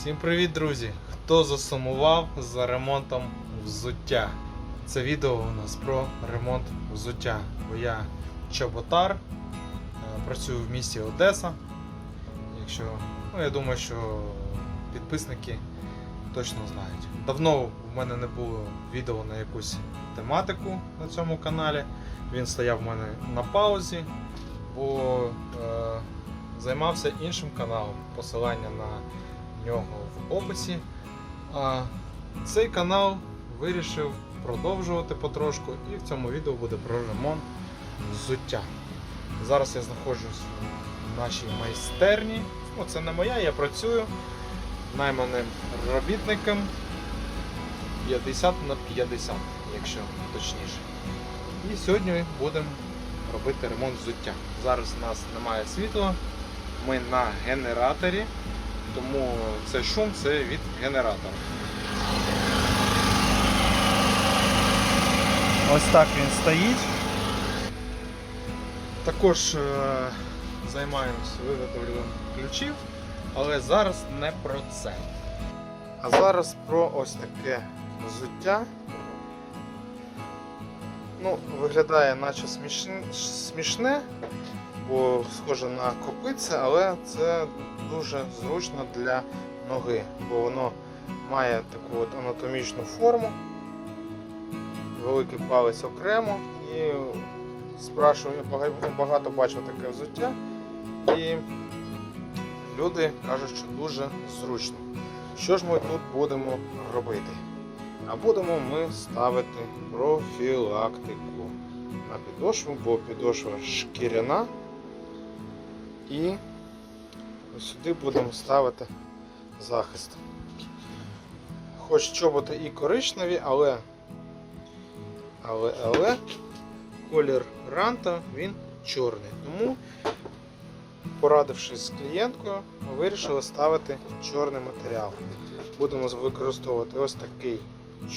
Всім привіт, друзі! Хто засумував за ремонтом взуття? Це відео у нас про ремонт взуття. Бо я чоботар, е, працюю в місті Одеса. Якщо, ну я думаю, що підписники точно знають. Давно в мене не було відео на якусь тематику на цьому каналі. Він стояв в мене на паузі, бо е, займався іншим каналом. Посилання на нього в описі. А цей канал вирішив продовжувати потрошку, і в цьому відео буде про ремонт взуття. Зараз я знаходжусь в нашій майстерні. Ну, це не моя, я працюю найманим робітником 50 на 50, якщо точніше. І сьогодні будемо робити ремонт взуття. Зараз у нас немає світла, ми на генераторі, тому цей шум це від генератора. Ось так він стоїть. Також е, займаємося виготовленням ключів, але зараз не про це. А зараз про ось таке взуття. Ну, виглядає наче смішне, бо схоже на копиця, але це дуже зручно для ноги, бо воно має таку от анатомічну форму, великий палець окремо і спрашую, я багато бачив таке взуття, і люди кажуть, що дуже зручно. Що ж ми тут будемо робити? А будемо ми ставити профілактику на підошву, бо підошва шкіряна. І ось сюди будемо ставити захист. Хоч чоботи і коричневі, але, але, але колір ранта він чорний. Тому, порадившись з клієнткою, ми вирішили ставити чорний матеріал. Будемо використовувати ось такий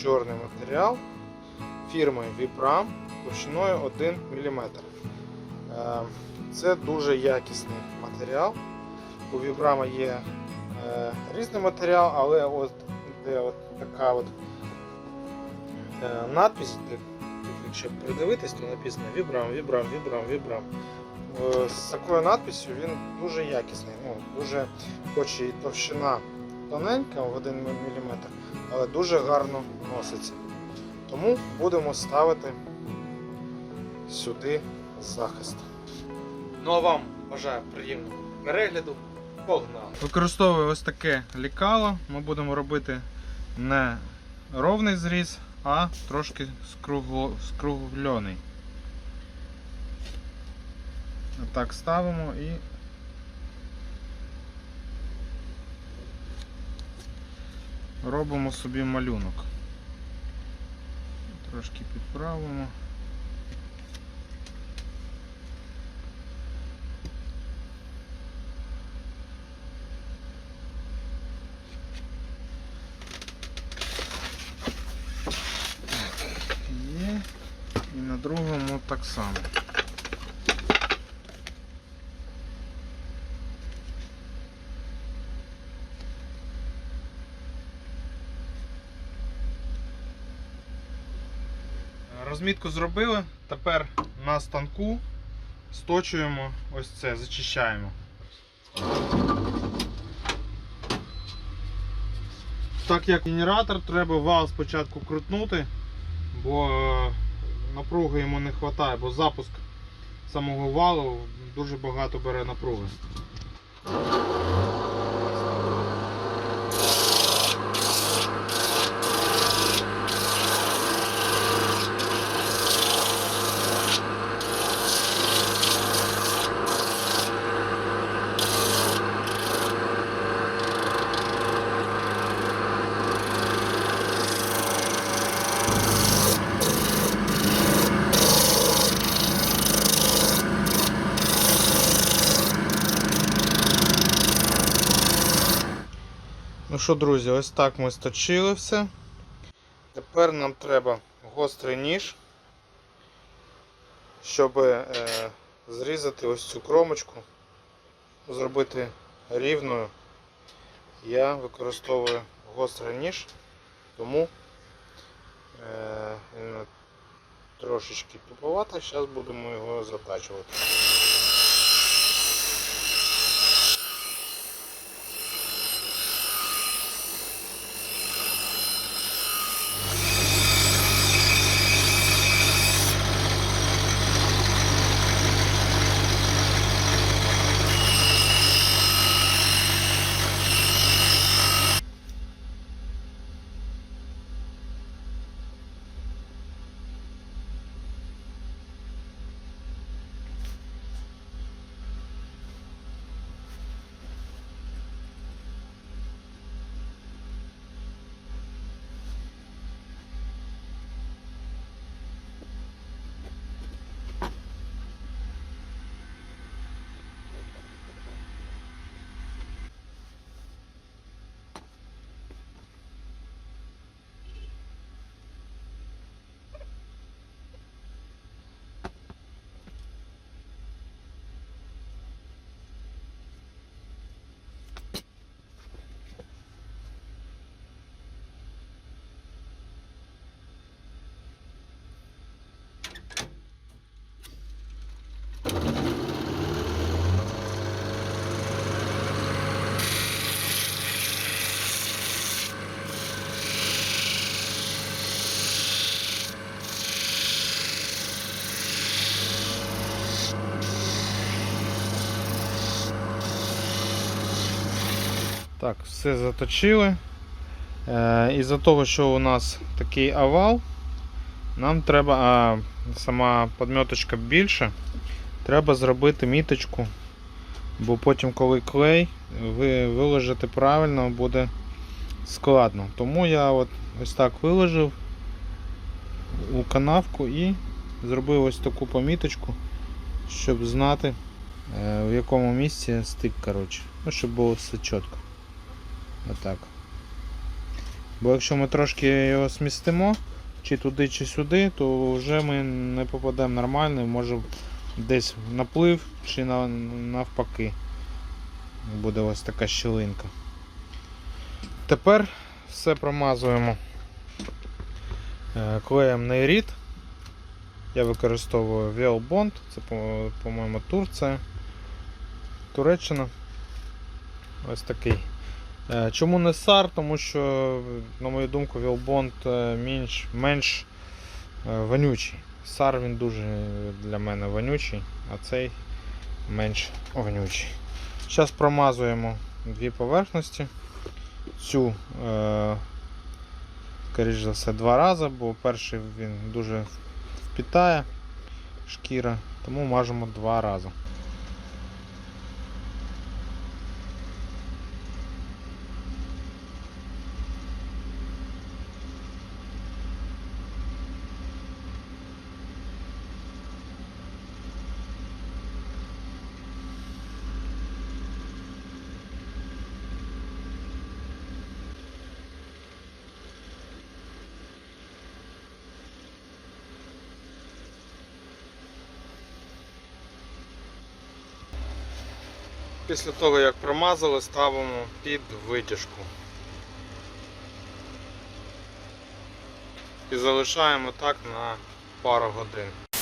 чорний матеріал фірми Vipram товщиною 1 мм. Це дуже якісний матеріал. У Vibram є е, різний матеріал, але от де от така от е, надпись, якщо придивитись, то написано Vibram, Vibram, Vibram, Vibram. Е, З такою надписю він дуже якісний. Ну, дуже, хоч і товщина тоненька в 1 мм, але дуже гарно носиться. Тому будемо ставити сюди захист. Ну а вам бажаю приємного перегляду. Погнали! Використовую ось таке лікало. Ми будемо робити не ровний зріз, а трошки скругло, скруглений. Отак ставимо і робимо собі малюнок. Трошки підправимо. Так, Є. І на другому так само. Розмітку зробили, тепер на станку сточуємо ось це, зачищаємо. Так як генератор, треба вал спочатку крутнути, бо е, напруги йому не вистачає, бо запуск самого валу дуже багато бере напруги. Ну що, друзі, ось так ми сточили все. Тепер нам треба гострий ніж, щоб е, зрізати ось цю кромочку, зробити рівною я використовую гострий ніж, тому е, трошечки туповато, зараз будемо його затачувати. Так, все заточили. Е, із-за того, що у нас такий овал, нам треба, а сама подметочка більша, треба зробити міточку, бо потім, коли клей ви виложити правильно, буде складно. Тому я от ось так виложив у канавку і зробив ось таку поміточку, щоб знати, е, в якому місці стик, коротше. Ну, щоб було все чітко. Отак. Бо якщо ми трошки його смістимо, чи туди, чи сюди, то вже ми не попадемо нормально, може десь наплив, чи навпаки. Буде ось така щілинка. Тепер все промазуємо е, клеєм Нейріт. Я використовую Велбонд, це, по-моєму, Турція. Туреччина. Ось такий. Е, Чому не SAR? Тому що, на мою думку, Вілбонд менш, менш е, вонючий. SAR він дуже для мене вонючий, а цей менш вонючий. Зараз промазуємо дві поверхності. Цю, е, скоріш за все, два рази, бо перший він дуже впітає шкіра, тому мажемо два рази. Після того як промазали, ставимо під витяжку. І залишаємо так на пару годин.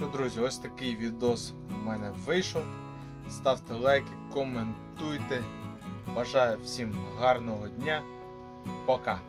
Що, друзі, ось такий відос у мене вийшов. Ставте лайки, коментуйте. Бажаю всім гарного дня. Пока!